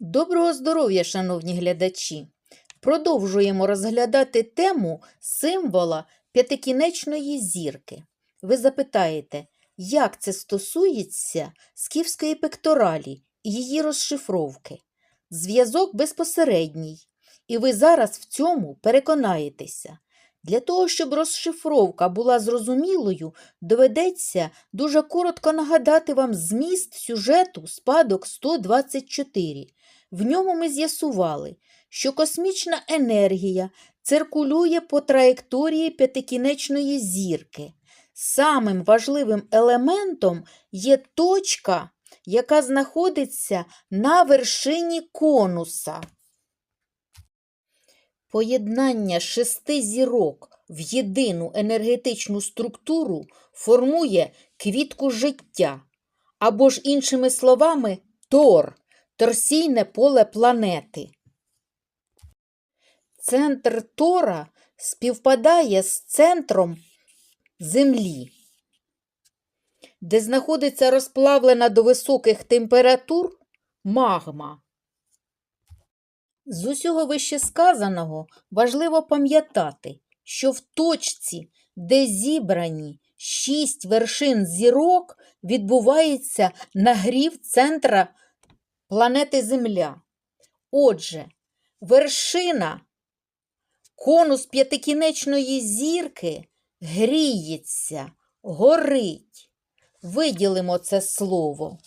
Доброго здоров'я, шановні глядачі! Продовжуємо розглядати тему символа п'ятикінечної зірки. Ви запитаєте, як це стосується скіфської пекторалі і її розшифровки? Зв'язок безпосередній, і ви зараз в цьому переконаєтеся. Для того, щоб розшифровка була зрозумілою, доведеться дуже коротко нагадати вам зміст сюжету спадок 124. В ньому ми з'ясували, що космічна енергія циркулює по траєкторії п'ятикінечної зірки. Самим важливим елементом є точка, яка знаходиться на вершині конуса. Поєднання шести зірок в єдину енергетичну структуру формує квітку життя, або ж, іншими словами, тор торсійне поле планети. Центр Тора співпадає з центром Землі, де знаходиться розплавлена до високих температур магма. З усього вищесказаного важливо пам'ятати, що в точці, де зібрані шість вершин зірок, відбувається нагрів центра планети Земля. Отже, вершина, конус п'ятикінечної зірки гріється, горить. Виділимо це слово.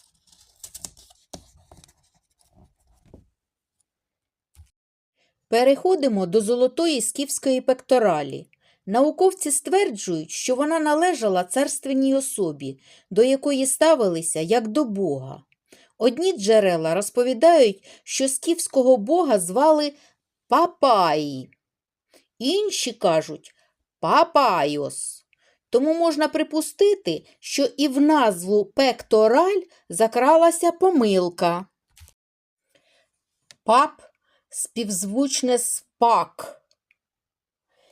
Переходимо до золотої скіфської пекторалі. Науковці стверджують, що вона належала царственній особі, до якої ставилися як до Бога. Одні джерела розповідають, що скіфського бога звали Папаї, інші кажуть Папайос. Тому можна припустити, що і в назву пектораль закралася помилка. Пап співзвучне з пак.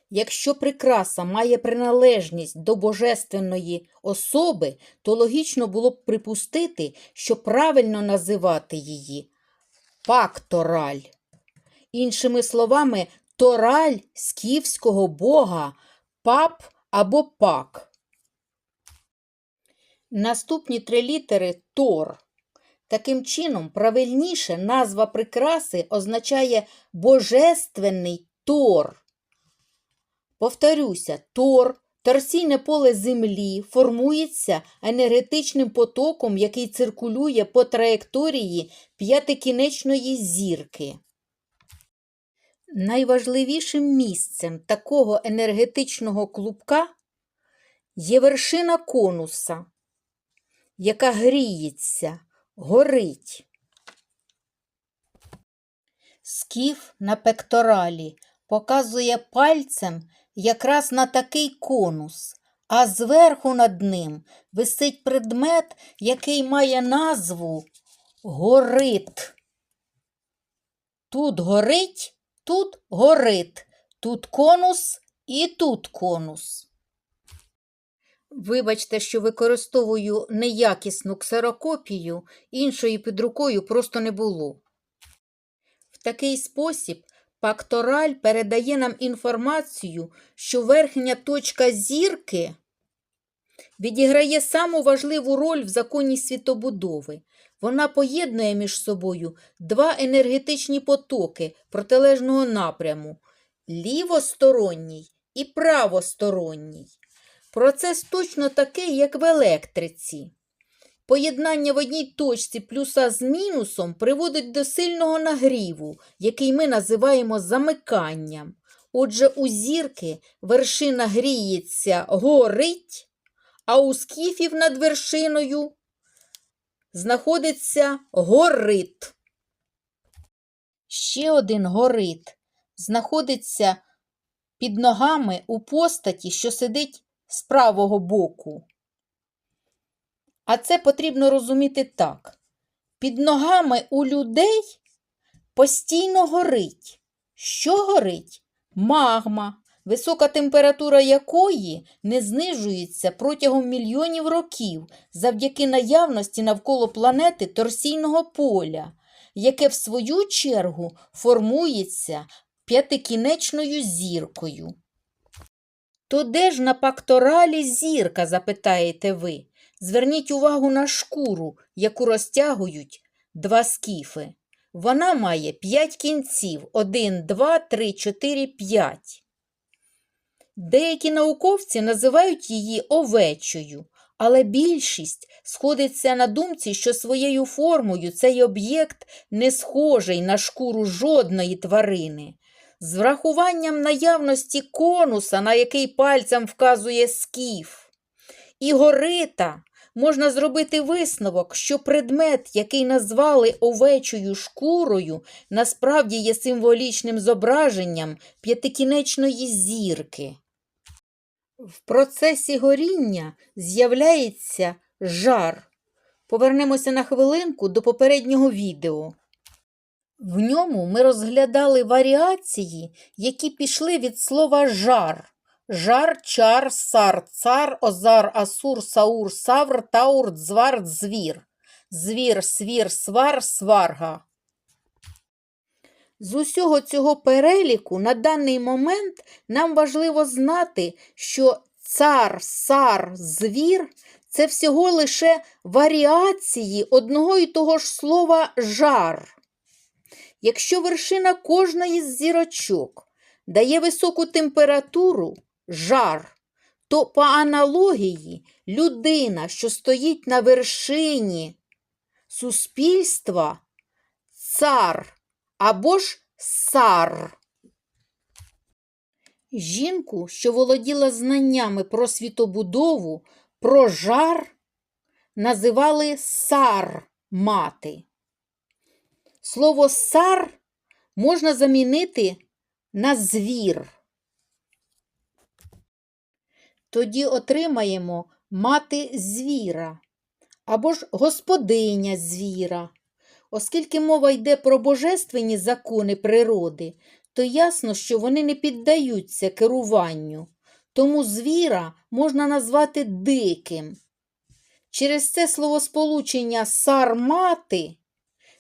Якщо прикраса має приналежність до божественної особи, то логічно було б припустити, що правильно називати її пактораль. Іншими словами, тораль скіфського бога, пап або пак. Наступні три літери тор. Таким чином, правильніше назва прикраси означає божественний тор. Повторюся, тор, торсійне поле Землі формується енергетичним потоком, який циркулює по траєкторії п'ятикінечної зірки. Найважливішим місцем такого енергетичного клубка є вершина конуса, яка гріється, горить. Скіф на пекторалі показує пальцем якраз на такий конус, а зверху над ним висить предмет, який має назву горит. Тут горить, тут горит, тут конус і тут конус. Вибачте, що використовую неякісну ксерокопію, іншої під рукою просто не було. В такий спосіб пактораль передає нам інформацію, що верхня точка зірки відіграє саму важливу роль в законі світобудови. Вона поєднує між собою два енергетичні потоки протилежного напряму лівосторонній і правосторонній. Процес точно такий, як в електриці. Поєднання в одній точці плюса з мінусом приводить до сильного нагріву, який ми називаємо замиканням. Отже, у зірки вершина гріється, горить, а у скіфів над вершиною знаходиться горит. Ще один горит знаходиться під ногами у постаті, що сидить з правого боку. А це потрібно розуміти так. Під ногами у людей постійно горить. Що горить? Магма, висока температура якої не знижується протягом мільйонів років завдяки наявності навколо планети торсійного поля. яке в свою чергу формується п'ятикінечною зіркою. То де ж на пакторалі зірка, запитаєте ви? Зверніть увагу на шкуру, яку розтягують два скіфи. Вона має п'ять кінців: один, два, три, чотири, п'ять. Деякі науковці називають її овечою, але більшість сходиться на думці, що своєю формою цей об'єкт не схожий на шкуру жодної тварини. З врахуванням наявності конуса, на який пальцем вказує скіф, і горита, можна зробити висновок, що предмет, який назвали овечою шкурою, насправді є символічним зображенням п'ятикінечної зірки. В процесі горіння з'являється жар. Повернемося на хвилинку до попереднього відео. В ньому ми розглядали варіації, які пішли від слова жар. Жар, чар, сар, цар, озар, асур, саур, савр, таур, дзвар, звір. Звір, свір, свар, сварга. З усього цього переліку на даний момент нам важливо знати, що цар, сар, звір це всього лише варіації одного і того ж слова жар. Якщо вершина кожної з зірочок дає високу температуру жар, то по аналогії людина, що стоїть на вершині суспільства, цар або ж сар. Жінку, що володіла знаннями про світобудову, про жар, називали сар мати. Слово сар можна замінити на звір. Тоді отримаємо мати звіра або ж господиня звіра. Оскільки мова йде про божественні закони природи, то ясно, що вони не піддаються керуванню, тому звіра можна назвати диким. Через це словосполучення сармати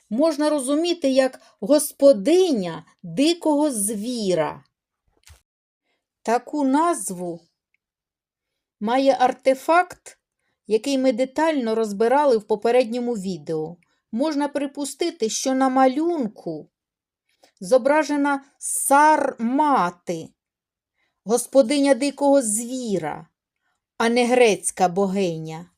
можна розуміти як господиня дикого звіра. Таку назву має артефакт, який ми детально розбирали в попередньому відео. Можна припустити, що на малюнку зображена сармати, господиня дикого звіра, а не грецька богиня.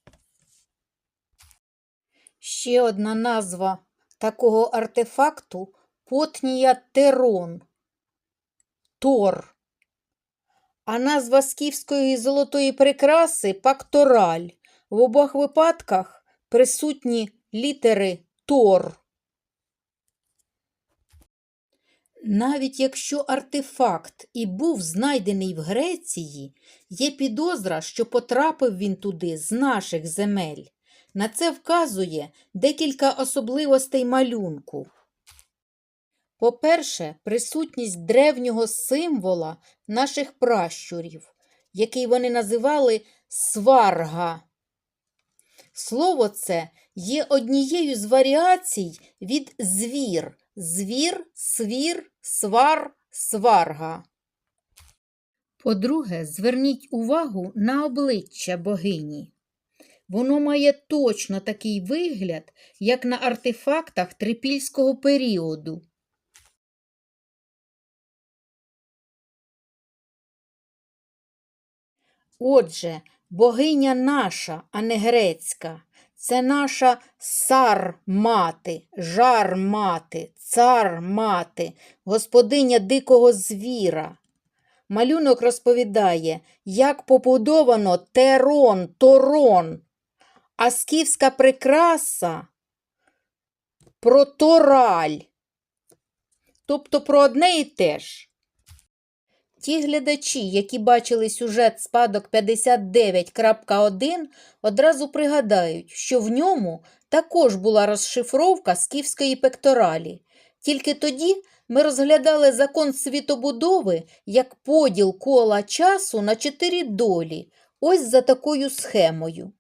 Ще одна назва такого артефакту потнія терон, тор. А назва скіфської золотої прикраси пактораль. В обох випадках присутні літери Тор. Навіть якщо артефакт і був знайдений в Греції, є підозра, що потрапив він туди з наших земель. На це вказує декілька особливостей малюнку. По-перше, присутність древнього символа наших пращурів, який вони називали сварга. Слово це є однією з варіацій від звір, звір, свір, свар, сварга. По-друге, зверніть увагу на обличчя богині. Воно має точно такий вигляд, як на артефактах трипільського періоду. Отже, богиня наша, а не грецька. Це наша сар-мати, жар-мати, цар-мати, господиня дикого звіра. Малюнок розповідає, як побудовано терон, торон, а скіфська прикраса про тораль, тобто про одне і те ж. Ті глядачі, які бачили сюжет спадок 59.1, одразу пригадають, що в ньому також була розшифровка скіфської пекторалі. Тільки тоді ми розглядали закон світобудови як поділ кола часу на чотири долі, ось за такою схемою.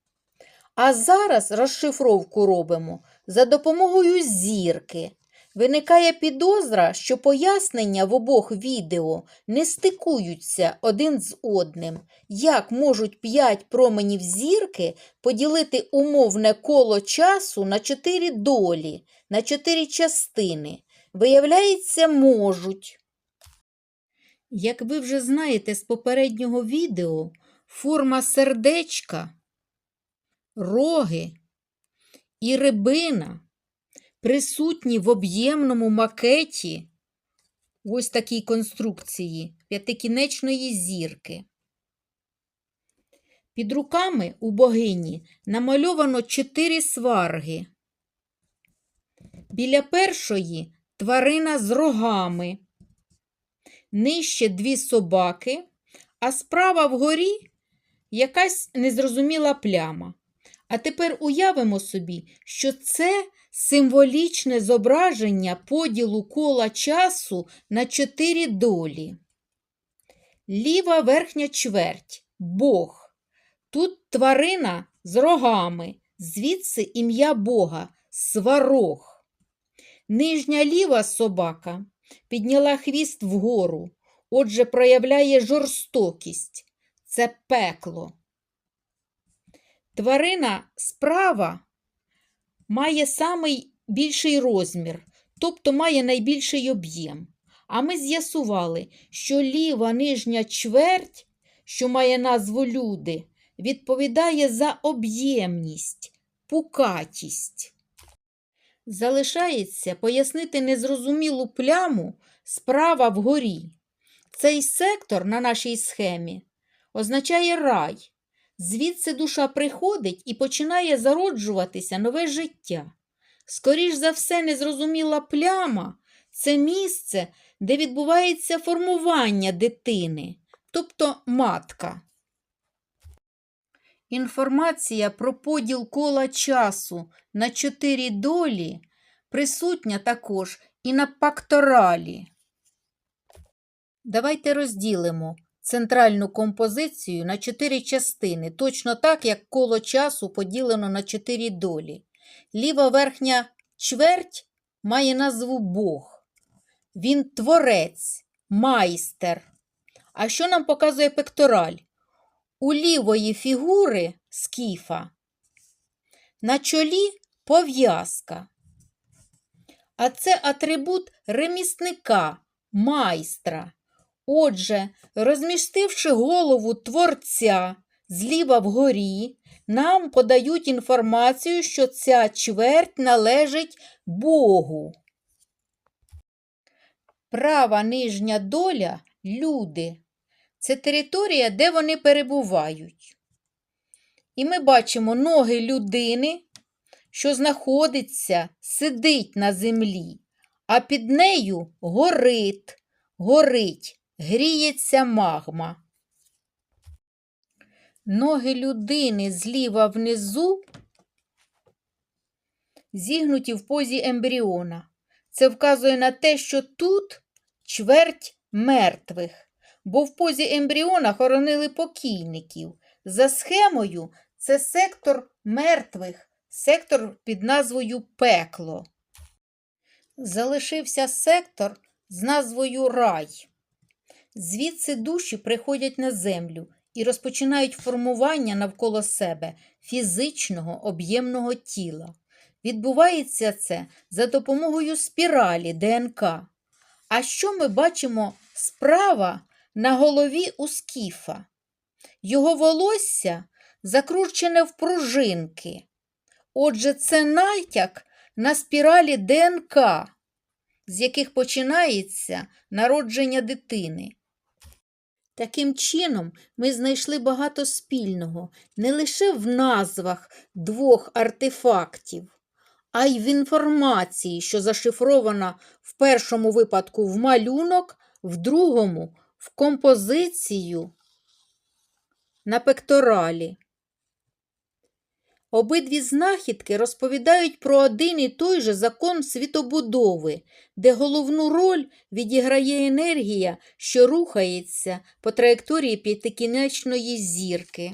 А зараз розшифровку робимо за допомогою зірки. Виникає підозра, що пояснення в обох відео не стикуються один з одним. Як можуть п'ять променів зірки поділити умовне коло часу на чотири долі, на чотири частини? Виявляється, можуть. Як ви вже знаєте з попереднього відео, форма сердечка, роги і рибина присутні в об'ємному макеті ось такій конструкції п'ятикінечної зірки. Під руками у богині намальовано чотири сварги. Біля першої тварина з рогами, нижче дві собаки, а справа вгорі якась незрозуміла пляма. А тепер уявимо собі, що це символічне зображення поділу кола часу на чотири долі. Ліва верхня чверть Бог. Тут тварина з рогами, звідси ім'я Бога сварог. Нижня ліва собака підняла хвіст вгору, отже, проявляє жорстокість. Це пекло. Тварина справа має самий більший розмір, тобто має найбільший об'єм. А ми з'ясували, що ліва нижня чверть, що має назву люди, відповідає за об'ємність, пукатість. Залишається пояснити незрозумілу пляму справа вгорі. Цей сектор на нашій схемі означає рай. Звідси душа приходить і починає зароджуватися нове життя. Скоріш за все, незрозуміла пляма це місце, де відбувається формування дитини, тобто матка. Інформація про поділ кола часу на чотири долі присутня також і на пакторалі. Давайте розділимо центральну композицію на чотири частини, точно так, як коло часу поділено на чотири долі. Ліва верхня чверть має назву Бог. Він творець, майстер. А що нам показує пектораль? У лівої фігури скіфа на чолі пов'язка. А це атрибут ремісника, майстра. Отже, розмістивши голову творця зліва вгорі, нам подають інформацію, що ця чверть належить Богу. Права нижня доля люди. Це територія, де вони перебувають. І ми бачимо ноги людини, що знаходиться, сидить на землі, а під нею горить, горить, гріється магма. Ноги людини зліва внизу зігнуті в позі ембріона. Це вказує на те, що тут чверть мертвих, бо в позі ембріона хоронили покійників. За схемою це сектор мертвих, сектор під назвою пекло. Залишився сектор з назвою рай. Звідси душі приходять на землю і розпочинають формування навколо себе фізичного об'ємного тіла. Відбувається це за допомогою спіралі ДНК. А що ми бачимо справа на голові у скіфа? Його волосся закручене в пружинки. Отже, це натяк на спіралі ДНК, з яких починається народження дитини. Таким чином, ми знайшли багато спільного не лише в назвах двох артефактів, а й в інформації, що зашифрована в першому випадку в малюнок, в другому в композицію на пекторалі. Обидві знахідки розповідають про один і той же закон світобудови, де головну роль відіграє енергія, що рухається по траєкторії п'ятикінечної зірки.